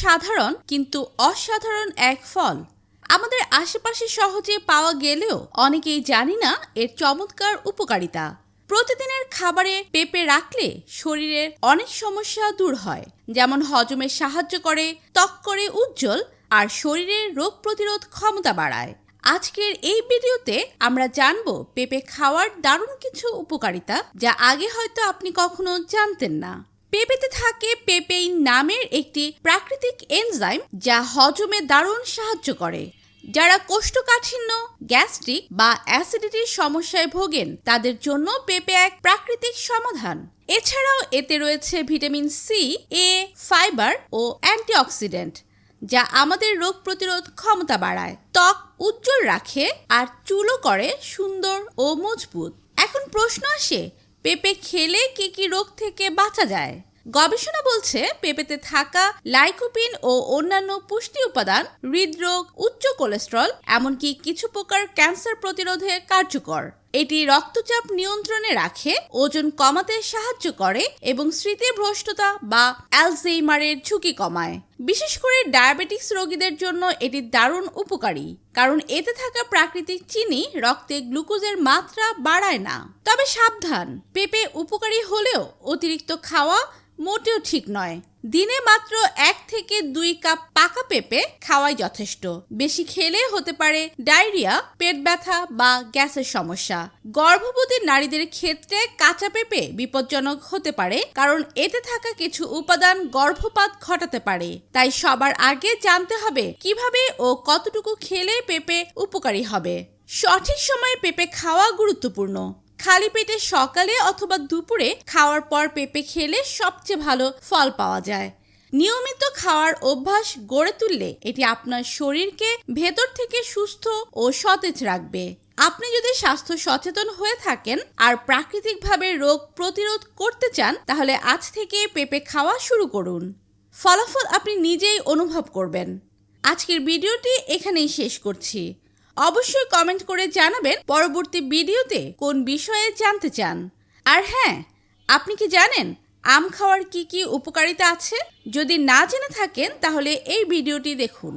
সাধারণ কিন্তু অসাধারণ এক ফল। আমাদের আশেপাশে সহজে পাওয়া গেলেও অনেকেই জানি না এর চমৎকার উপকারিতা। প্রতিদিনের খাবারে পেঁপে রাখলে শরীরের অনেক সমস্যা দূর হয়, যেমন হজমে সাহায্য করে, ত্বক করে উজ্জ্বল আর শরীরের রোগ প্রতিরোধ ক্ষমতা বাড়ায়। আজকের এই ভিডিওতে আমরা জানব পেঁপে খাওয়ার দারুণ কিছু উপকারিতা যা আগে হয়তো আপনি কখনো জানতেন না। পেঁপেতে থাকে পেপেইন নামের একটি প্রাকৃতিক এনজাইম যা হজমে দারুণ সাহায্য করে। যারা কোষ্ঠকাঠিন্য, গ্যাস্ট্রিক বা অ্যাসিডিটির সমস্যায় ভোগেন, তাদের জন্য পেঁপে এক প্রাকৃতিক সমাধান। এছাড়াও এতে রয়েছে ভিটামিন সি, এ, ফাইবার ও অ্যান্টিঅক্সিডেন্ট, যা আমাদের রোগ প্রতিরোধ ক্ষমতা বাড়ায়। ত্বক উজ্জ্বল রাখে আর চুলও করে সুন্দর ও মজবুত। এখন প্রশ্ন আসে পেঁপে খেলে কি কি রোগ থেকে বাঁচা যায়? গবেষণা বলছে পেঁপেতে থাকা লাইকোপিন ও অন্যান্য পুষ্টি উপাদান, হৃদরোগ, উচ্চ কোলেস্ট্রল, এমনকি কিছু প্রকার ক্যান্সার প্রতিরোধে কার্যকর। এটি রক্তচাপ নিয়ন্ত্রণে রাখে, ওজন কমাতে সাহায্য করে এবং স্মৃতিভ্রষ্টতা বা অ্যালজেইমারের ঝুঁকি কমায়। বিশেষ করে ডায়াবেটিক্স রোগীদের জন্য এটি দারুণ উপকারী, কারণ এতে থাকা প্রাকৃতিক চিনি রক্তে গ্লুকোজের মাত্রা বাড়ায় না। তবে সাবধান, পেঁপে উপকারী হলেও অতিরিক্ত খাওয়া মোটেও ঠিক নয়। দিনে মাত্র এক থেকে দুই কাপ পাকা পেঁপে খাওয়াই যথেষ্ট। বেশি খেলে হতে পারে ডায়রিয়া, পেট ব্যথা বা গ্যাসের সমস্যা। গর্ভবতী নারীদের ক্ষেত্রে কাঁচা পেঁপে বিপজ্জনক হতে পারে, কারণ এতে থাকা কিছু উপাদান গর্ভপাত ঘটাতে পারে। তাই সবার আগে জানতে হবে কীভাবে ও কতটুকু খেলে পেঁপে উপকারী হবে। সঠিক সময়ে পেঁপে খাওয়া গুরুত্বপূর্ণ। খালি পেটে সকালে অথবা দুপুরে খাওয়ার পর পেঁপে খেলে সবচেয়ে ভালো ফল পাওয়া যায়। নিয়মিত খাওয়ার অভ্যাস গড়ে তুললে এটি আপনার শরীরকে ভেতর থেকে সুস্থ ও সতেজ রাখবে। আপনি যদি স্বাস্থ্য সচেতন হয়ে থাকেন আর প্রাকৃতিকভাবে রোগ প্রতিরোধ করতে চান, তাহলে আজ থেকে পেঁপে খাওয়া শুরু করুন। ফলাফল আপনি নিজেই অনুভব করবেন। আজকের ভিডিওটি এখানেই শেষ করছি। অবশ্যই কমেন্ট করে জানাবেন পরবর্তী ভিডিওতে কোন বিষয়ে জানতে চান। আর হ্যাঁ আপনি কি জানেন আম খাওয়ার কি কি উপকারিতা আছে? যদি না জেনে থাকেন, তাহলে এই ভিডিওটি দেখুন।